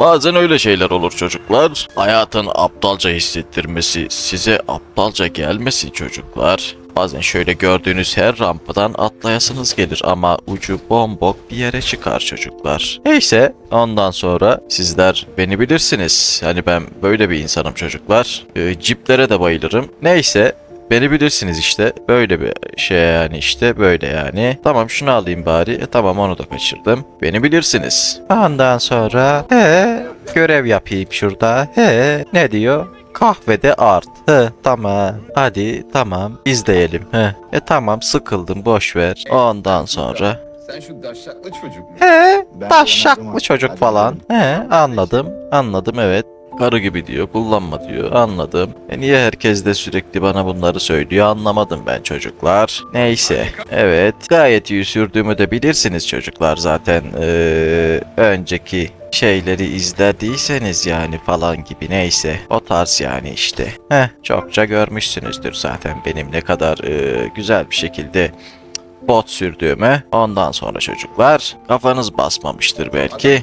Bazen öyle şeyler olur çocuklar. Hayatın aptalca hissettirmesi size aptalca gelmesin çocuklar. Bazen şöyle gördüğünüz her rampadan atlayasınız gelir ama ucu bombok bir yere çıkar çocuklar. Neyse ondan sonra sizler beni bilirsiniz. Yani ben böyle bir insanım çocuklar. Ee, ciplere de bayılırım. Neyse Beni bilirsiniz işte. Böyle bir şey yani işte böyle yani. Tamam şunu alayım bari. E, tamam onu da kaçırdım. Beni bilirsiniz. Ondan sonra he görev yapayım şurada. He ne diyor? Kahvede art. He tamam. Hadi tamam izleyelim. He. E tamam sıkıldım boş ver. Ondan sonra Sen şu daşşaklı çocuk mu? He, anladım çocuk falan. He, anladım. Anladım evet. Karı gibi diyor, kullanma diyor. Anladım. E niye herkes de sürekli bana bunları söylüyor anlamadım ben çocuklar. Neyse. Evet. Gayet iyi sürdüğümü de bilirsiniz çocuklar zaten. Ee, önceki şeyleri izlediyseniz yani falan gibi neyse. O tarz yani işte. Heh, çokça görmüşsünüzdür zaten benim ne kadar ee, güzel bir şekilde bot sürdüğümü. Ondan sonra çocuklar kafanız basmamıştır belki.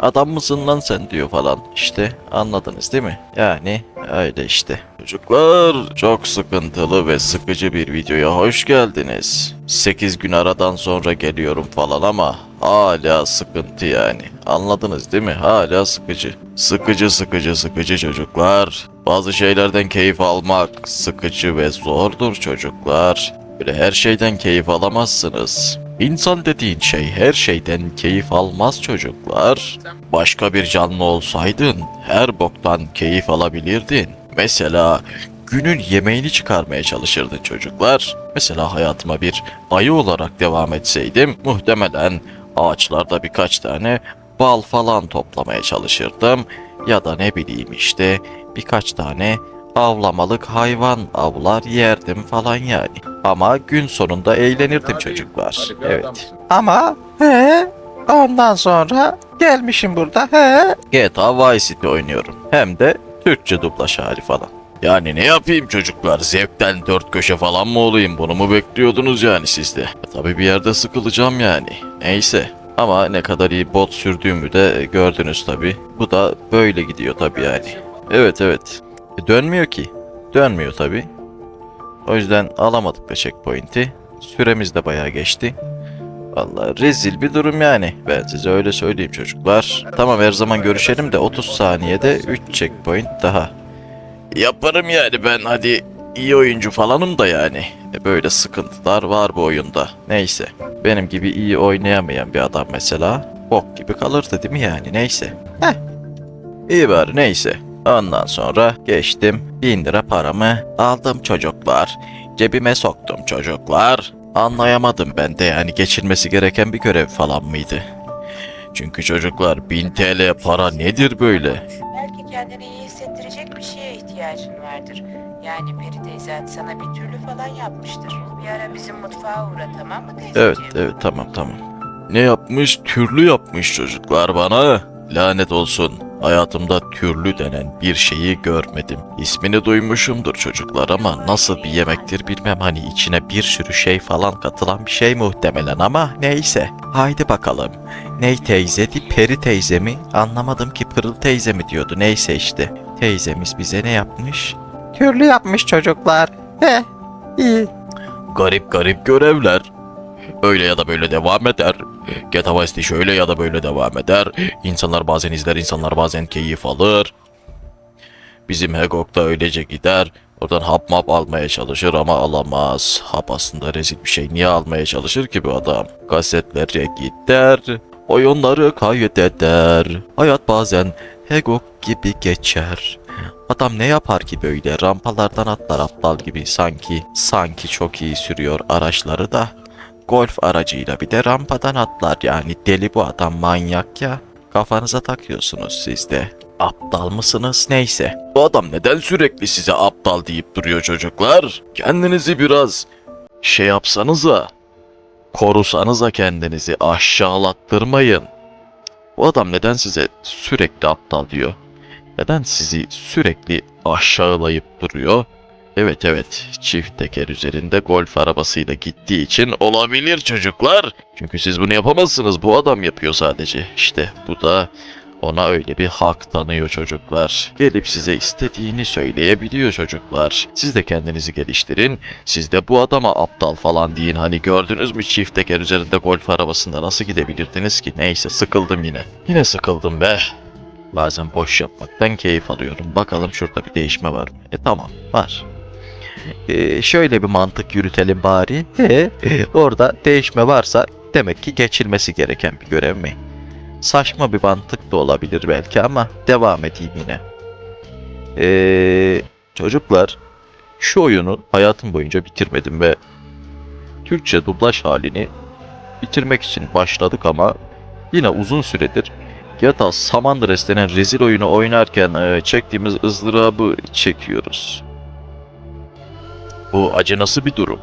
Adam mısın lan sen? Diyor falan. İşte anladınız değil mi? Yani öyle işte. Çocuklar çok sıkıntılı ve sıkıcı bir videoya hoş geldiniz. 8 gün aradan sonra geliyorum falan ama hala sıkıntı yani. Anladınız değil mi? Hala sıkıcı. Sıkıcı sıkıcı sıkıcı çocuklar. Bazı şeylerden keyif almak sıkıcı ve zordur çocuklar. Böyle her şeyden keyif alamazsınız. İnsan dediğin şey her şeyden keyif almaz çocuklar. Başka bir canlı olsaydın her boktan keyif alabilirdin. Mesela günün yemeğini çıkarmaya çalışırdın çocuklar. Mesela hayatıma bir ayı olarak devam etseydim muhtemelen ağaçlarda birkaç tane bal falan toplamaya çalışırdım. Ya da ne bileyim işte birkaç tane avlamalık hayvan avlar yerdim falan yani. Ama gün sonunda eğlenirdim çocuklar. Evet. Ama he ondan sonra gelmişim burada he GTA Vice City oynuyorum. Hem de Türkçe dublaj hali falan. Yani ne yapayım çocuklar? Zevkten dört köşe falan mı olayım? Bunu mu bekliyordunuz yani siz de? E, tabii bir yerde sıkılacağım yani. Neyse. Ama ne kadar iyi bot sürdüğümü de gördünüz tabii. Bu da böyle gidiyor tabii yani. Evet evet. E, dönmüyor ki. Dönmüyor tabii. O yüzden alamadık da checkpoint'i. Süremiz de bayağı geçti. Vallahi rezil bir durum yani. Ben size öyle söyleyeyim çocuklar. Tamam her zaman görüşelim de 30 saniyede 3 checkpoint daha. Yaparım yani ben hadi iyi oyuncu falanım da yani. E böyle sıkıntılar var bu oyunda. Neyse. Benim gibi iyi oynayamayan bir adam mesela bok gibi kalırdı değil mi yani neyse. Heh. İyi bari neyse. Ondan sonra geçtim 1000 lira paramı aldım çocuklar. Cebime soktum çocuklar. Anlayamadım ben de yani geçilmesi gereken bir görev falan mıydı? Çünkü çocuklar 1000 TL para nedir böyle? Belki kendini iyi hissettirecek bir şeye ihtiyacın vardır. Yani Peri teyzen sana bir türlü falan yapmıştır. Bir ara bizim mutfağa uğra tamam mı teyzeciğim? Evet evet tamam tamam. Ne yapmış? Türlü yapmış çocuklar bana. Lanet olsun. Hayatımda türlü denen bir şeyi görmedim. İsmini duymuşumdur çocuklar ama nasıl bir yemektir bilmem hani içine bir sürü şey falan katılan bir şey muhtemelen ama neyse. Haydi bakalım. Ney teyzedi peri teyze mi? Anlamadım ki pırıl teyze mi diyordu neyse işte. Teyzemiz bize ne yapmış? Türlü yapmış çocuklar. He iyi. Garip garip görevler. Öyle ya da böyle devam eder. GTA Vice City şöyle ya da böyle devam eder. İnsanlar bazen izler, insanlar bazen keyif alır. Bizim Hegok da öylece gider. Oradan hap map almaya çalışır ama alamaz. Hap aslında rezil bir şey. Niye almaya çalışır ki bu adam? Kasetlere gider. Oyunları kaydeder. Hayat bazen Hegok gibi geçer. Adam ne yapar ki böyle rampalardan atlar aptal gibi sanki sanki çok iyi sürüyor araçları da golf aracıyla bir de rampadan atlar yani deli bu adam manyak ya. Kafanıza takıyorsunuz siz de. Aptal mısınız neyse. Bu adam neden sürekli size aptal deyip duruyor çocuklar? Kendinizi biraz şey yapsanıza. Korusanıza kendinizi aşağılattırmayın. Bu adam neden size sürekli aptal diyor? Neden sizi sürekli aşağılayıp duruyor? Evet evet çift teker üzerinde golf arabasıyla gittiği için olabilir çocuklar. Çünkü siz bunu yapamazsınız bu adam yapıyor sadece. İşte bu da Ona öyle bir hak tanıyor çocuklar. Gelip size istediğini söyleyebiliyor çocuklar. Siz de kendinizi geliştirin. Siz de bu adama aptal falan deyin. Hani gördünüz mü çift teker üzerinde golf arabasında nasıl gidebilirdiniz ki? Neyse sıkıldım yine. Yine sıkıldım be. Bazen boş yapmaktan keyif alıyorum. Bakalım şurada bir değişme var mı? E tamam var. Ee, şöyle bir mantık yürütelim bari. Ee, orada değişme varsa demek ki geçilmesi gereken bir görev mi? Saçma bir mantık da olabilir belki ama devam edeyim yine. Ee, çocuklar şu oyunu hayatım boyunca bitirmedim ve Türkçe dublaj halini bitirmek için başladık ama yine uzun süredir GTA San Andreas denen rezil oyunu oynarken e, çektiğimiz ızdırabı çekiyoruz. Bu acı nasıl bir durum?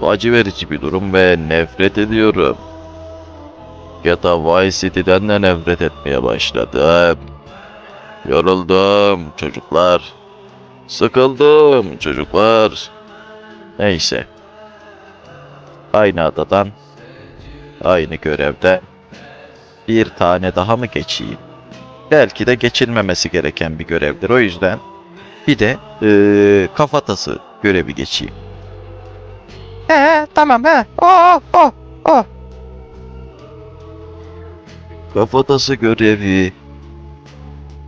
Bu acı verici bir durum ve nefret ediyorum. GTA Vice City'den de nefret etmeye başladım. Yoruldum çocuklar. Sıkıldım çocuklar. Neyse. Aynı adadan, aynı görevde bir tane daha mı geçeyim? Belki de geçilmemesi gereken bir görevdir. O yüzden bir de eee, kafatası görevi geçeyim. He tamam he. Oh oh oh. Kafatası görevi.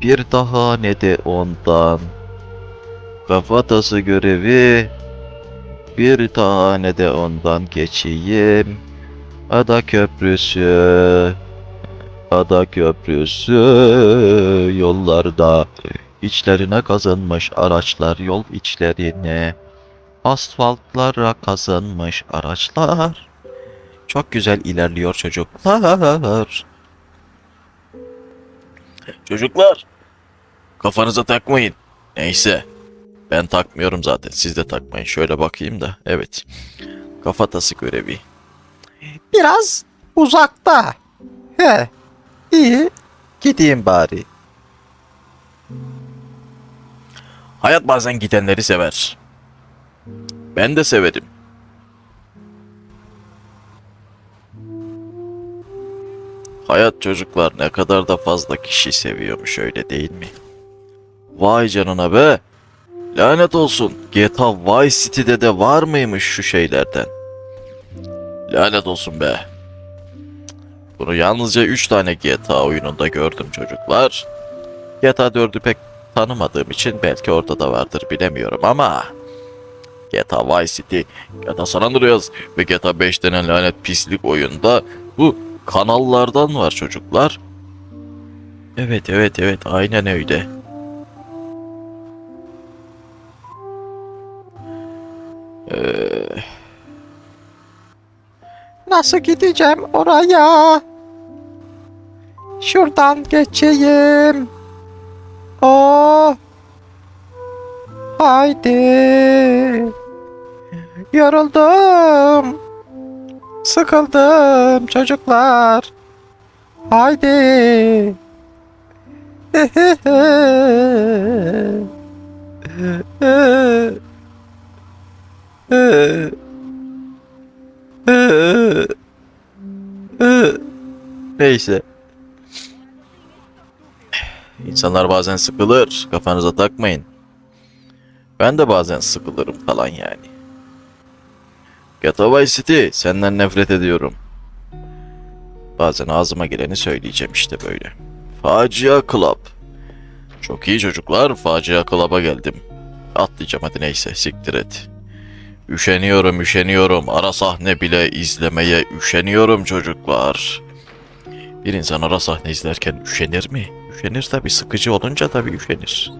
Bir daha ne de ondan. Kafatası görevi. Bir tane de ondan geçeyim. Ada Köprüsü. Ada Köprüsü yollarda içlerine kazınmış araçlar yol içlerine asfaltlara kazınmış araçlar çok güzel ilerliyor çocuklar. Çocuklar kafanıza takmayın. Neyse ben takmıyorum zaten siz de takmayın. Şöyle bakayım da evet kafatası görevi. Biraz uzakta. He iyi gideyim bari. Hayat bazen gidenleri sever. Ben de severim. Hayat çocuklar ne kadar da fazla kişi seviyormuş öyle değil mi? Vay canına be. Lanet olsun. GTA Vice City'de de var mıymış şu şeylerden? Lanet olsun be. Bunu yalnızca 3 tane GTA oyununda gördüm çocuklar. GTA 4'ü pek tanımadığım için belki orada da vardır bilemiyorum ama GTA Vice City, GTA San Andreas ve GTA 5 denen lanet pislik oyunda bu kanallardan var çocuklar. Evet evet evet aynen öyle. Ee, Nasıl gideceğim oraya? Şuradan geçeyim. Oh. Haydi. Yoruldum. Sıkıldım çocuklar. Haydi. Neyse. İnsanlar bazen sıkılır. Kafanıza takmayın. Ben de bazen sıkılırım falan yani. Vice City senden nefret ediyorum. Bazen ağzıma geleni söyleyeceğim işte böyle. Facia Club. Çok iyi çocuklar. Facia Club'a geldim. Atlayacağım hadi neyse siktir et. Üşeniyorum üşeniyorum. Ara sahne bile izlemeye üşeniyorum çocuklar. Bir insan ara sahne izlerken üşenir mi? Üşenir tabi sıkıcı olunca tabi üşenir.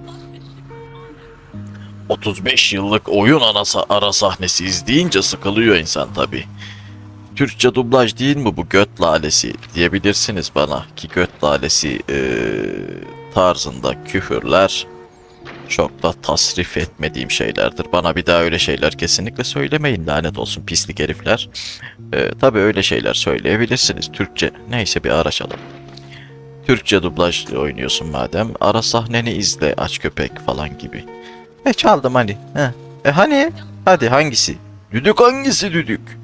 35 yıllık oyun anası ara sahnesi izleyince sıkılıyor insan tabi. Türkçe dublaj değil mi bu göt lalesi diyebilirsiniz bana ki göt lalesi eee, tarzında küfürler çok da tasrif etmediğim şeylerdir. Bana bir daha öyle şeyler kesinlikle söylemeyin lanet olsun pislik herifler. Ee, tabii öyle şeyler söyleyebilirsiniz. Türkçe neyse bir araç alalım. Türkçe dublaj oynuyorsun madem. Ara sahneni izle aç köpek falan gibi. E çaldım hani. Heh. E hani? Hadi hangisi? Düdük hangisi düdük?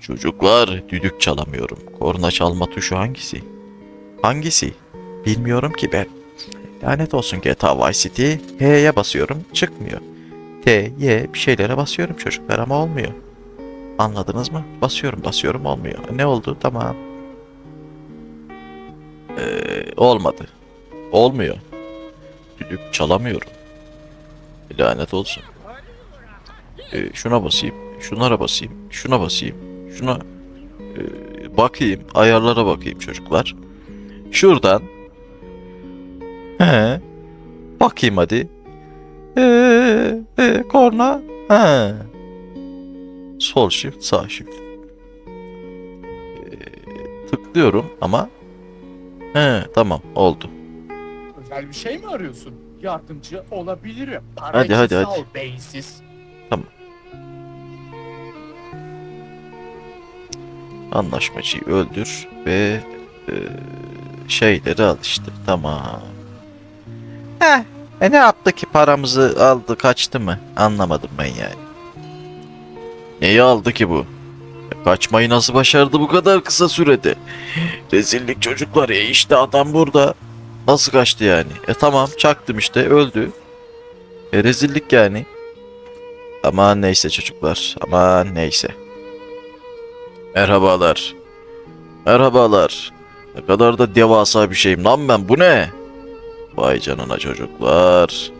Çocuklar düdük çalamıyorum. Korna çalma tuşu hangisi? Hangisi? Bilmiyorum ki ben. Lanet olsun GTA Vice City. H'ye basıyorum çıkmıyor. T, Y bir şeylere basıyorum çocuklar ama olmuyor. Anladınız mı? Basıyorum basıyorum olmuyor. Ne oldu? Tamam. Ee, olmadı. Olmuyor. Düdük çalamıyorum. Lanet olsun. Ee, şuna basayım. Şunlara basayım. Şuna basayım. Şuna ee, bakayım. Ayarlara bakayım çocuklar. Şuradan. He. Bakayım hadi. Ee, e, korna. He. Sol shift, sağ shift. Ee, tıklıyorum ama He, tamam oldu. Özel bir şey mi arıyorsun? Yardımcı olabilirim. Hadi, hadi, hadi. ol beyinsiz. Anlaşmacıyı öldür ve e, şeyleri al işte. Tamam. Heh, e ne yaptı ki paramızı aldı kaçtı mı? Anlamadım ben yani. Neyi aldı ki bu? E, Kaçmayı nasıl başardı bu kadar kısa sürede? Rezillik çocuklar ya işte adam burada. Nasıl kaçtı yani? E tamam çaktım işte öldü. E rezillik yani. Aman neyse çocuklar. Aman neyse. Merhabalar. Merhabalar. Ne kadar da devasa bir şeyim lan ben bu ne? Vay canına çocuklar.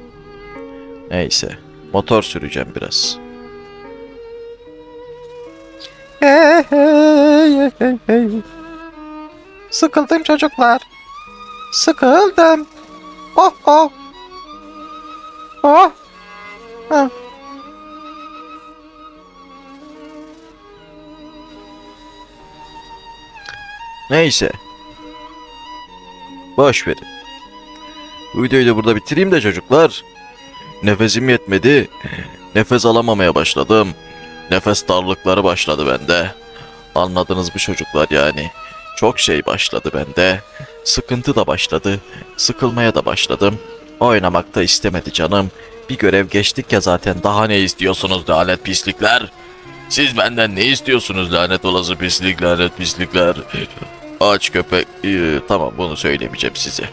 Neyse. Motor süreceğim biraz. Sıkıldım çocuklar. Sıkıldım. Oh oh. Oh. Ha. Neyse. Boş verin. Bu videoyu da burada bitireyim de çocuklar. Nefesim yetmedi. Nefes alamamaya başladım. Nefes darlıkları başladı bende. Anladınız mı çocuklar yani? Çok şey başladı bende. Sıkıntı da başladı. Sıkılmaya da başladım. Oynamak da istemedi canım. Bir görev geçtik ya zaten daha ne istiyorsunuz lanet pislikler? Siz benden ne istiyorsunuz lanet olası pislik lanet pislikler? Aç köpek. Ee, tamam bunu söylemeyeceğim size.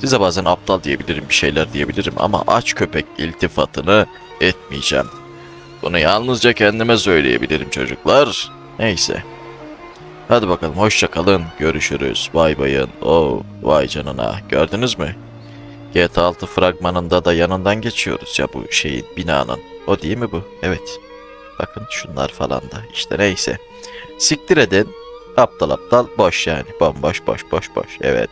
Size bazen aptal diyebilirim bir şeyler diyebilirim ama aç köpek iltifatını etmeyeceğim. Bunu yalnızca kendime söyleyebilirim çocuklar. Neyse. Hadi bakalım hoşça kalın. Görüşürüz. Bay bayın. Oh vay canına. Gördünüz mü? GTA 6 fragmanında da yanından geçiyoruz ya bu şeyin binanın. O değil mi bu? Evet. Bakın şunlar falan da. İşte neyse. Siktir edin. Aptal aptal boş yani. Bomboş boş boş boş. Evet.